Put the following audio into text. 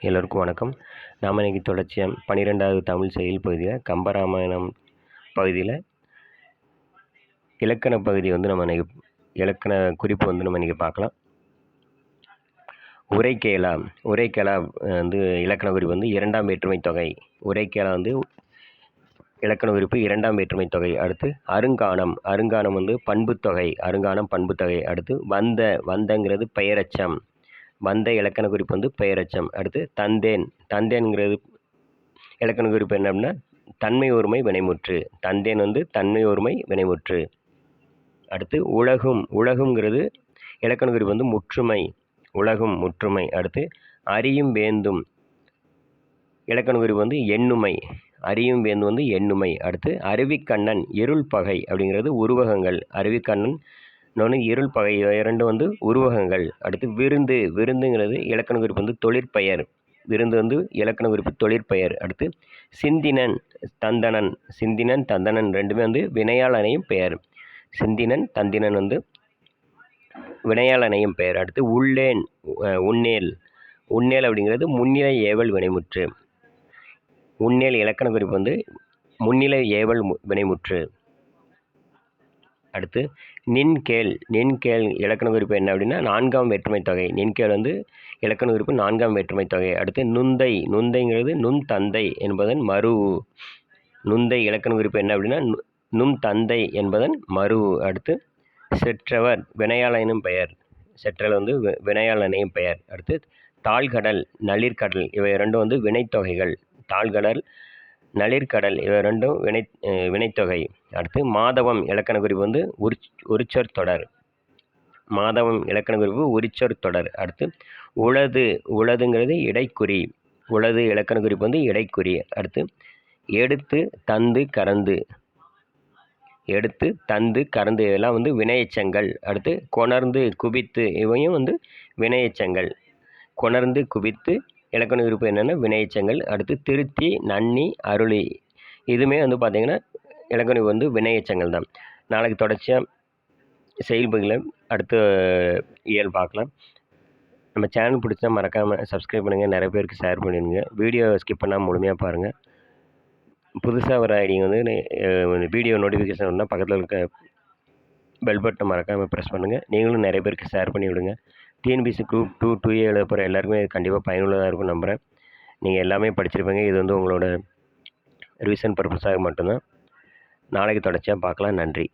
எல்லோருக்கும் வணக்கம். நாம் இன்னைக்கு தொடர்ச்சியாக பன்னிரெண்டாவது தமிழ் செயல் பகுதியில் கம்பராமாயணம் பகுதியில் இலக்கண பகுதி வந்து நம்ம இன்றைக்கி இலக்கண குறிப்பு வந்து நம்ம இன்றைக்கி பார்க்கலாம். உரைக்கேலா உரைக்கேலா வந்து இலக்கண குறிப்பு வந்து இரண்டாம் வேற்றுமை தொகை. உரைக்கேலா வந்து இலக்கண குறிப்பு இரண்டாம் வேற்றுமை தொகை. அடுத்து அருங்கானம் அருங்கானம் வந்து பண்புத்தொகை அருங்கானம் பண்புத்தொகை அடுத்து வந்த வந்தங்கிறது பெயரச்சம். வந்த இலக்கண குறிப்பு வந்து பெயரச்சம். அடுத்து தந்தேன். தந்தேன்ங்கிறது இலக்கண குறிப்பு என்ன அப்படின்னா தன்மை ஒருமை வினைமுற்று. தந்தேன் வந்து தன்மை ஒருமை வினைமுற்று. அடுத்து உலகும். உலகுங்கிறது இலக்கண குறிப்பு வந்து முற்றுமை. உலகும் முற்றுமை. அடுத்து அறியும் வேந்தும். இலக்கண குறிப்பு வந்து எண்ணுமை. அறியும் வேந்து வந்து எண்ணுமை. அடுத்து அருவிக்கண்ணன் இருள் பகை அப்படிங்கிறது உருவகங்கள். அருவிக்கண்ணன் இன்னொன்று இருள் பகை இரண்டு வந்து உருவகங்கள். அடுத்து விருந்து விருந்துங்கிறது இலக்கண குறிப்பு வந்து தொழிற்பெயர். விருந்து வந்து இலக்கண குறிப்பு தொழிற்பெயர். அடுத்து சிந்தினன் தந்தனன் சிந்தினன் தந்தனன் ரெண்டுமே வந்து வினையால் அணையும் பெயர். சிந்தினன் தந்தினன் வந்து வினையால் அணையும் பெயர். அடுத்து உள்ளேன் உன்னேல். உன்னேல் அப்படிங்கிறது முன்னிலை ஏவல் வினைமுற்று. உன்னேல் இலக்கண குறிப்பு வந்து முன்னிலை ஏவல் மு- வினைமுற்று. அடுத்து நின்கேள். நின்கேள் இலக்கண குறிப்பு என்ன அப்படின்னா நான்காம் வேற்றுமை தொகை. நின்கேள் வந்து இலக்கண குறிப்பு நான்காம் வேற்றுமை தொகை. அடுத்து நுந்தை. நுந்தைங்கிறது நுண் தந்தை என்பதன் மறு. நுந்தை இலக்கண குறிப்பு என்ன அப்படின்னா நு- நும் தந்தை என்பதன் மறு. அடுத்து செற்றவர் வினையாளனும் பெயர். செற்றல் வந்து வினையாளனையும் பெயர். அடுத்து தாழ்கடல் நளிர்கடல் இவை இரண்டும் வந்து வினைத்தொகைகள். தாழ்கடல் நளிர்கடல் இவை ரெண்டும் வினை வினைத்தொகை. அடுத்து மாதவம் இலக்கண குறிப்பு வந்து உரி உரிச்சொற் தொடர். மாதவம் இலக்கண குறிப்பு உரிச்சொற் தொடர். அடுத்து உளது உளதுங்கிறது இடைக்குறி. உளது இலக்கண குறிப்பு வந்து இடைக்குறி. அடுத்து எடுத்து தந்து கறந்து. எடுத்து தந்து கறந்து இதெல்லாம் வந்து வினையச்சங்கள். அடுத்து கொணர்ந்து குவித்து இவையும் வந்து வினையச்சங்கள். கொணர்ந்து குவித்து இலக்கண உறுப்பு என்னென்னா வினையச்சங்கள் அடுத்து திருத்தி நன்னி அருளி. இதுவுமே வந்து பார்த்திங்கன்னா இலக்கண வந்து வினையச்சங்கள் தான். நாளைக்கு தொடர்ச்சியாக செயல்பகுதியில் அடுத்து இயல் பார்க்கலாம். நம்ம சேனல் பிடிச்சா மறக்காமல் சப்ஸ்கிரைப் பண்ணுங்கள் நிறைய பேருக்கு ஷேர் பண்ணிடுங்க. வீடியோ ஸ்கிப் பண்ணாமல் முழுமையாக பாருங்கள் புதுசாக வர ஐடிங்க வந்து வீடியோ நோட்டிஃபிகேஷன் வந்தால் பக்கத்தில் இருக்க பெல் பட்டனை மறக்காமல் ப்ரெஸ் பண்ணுங்கள் நீங்களும் நிறைய பேருக்கு ஷேர் பண்ணி விடுங்க TNPSC group two two A எழுத போகிற எல்லாருக்குமே இது கண்டிப்பாக பயனுள்ளதாக இருக்கும் நம்புகிறேன் நீங்கள் எல்லாமே படிச்சிருப்பீங்க. இது வந்து உங்களோட ரிவிஷன் பர்பஸாக மட்டும்தான். நாளைக்கு தொடர்ச்சியாக பார்க்கலாம். நன்றி.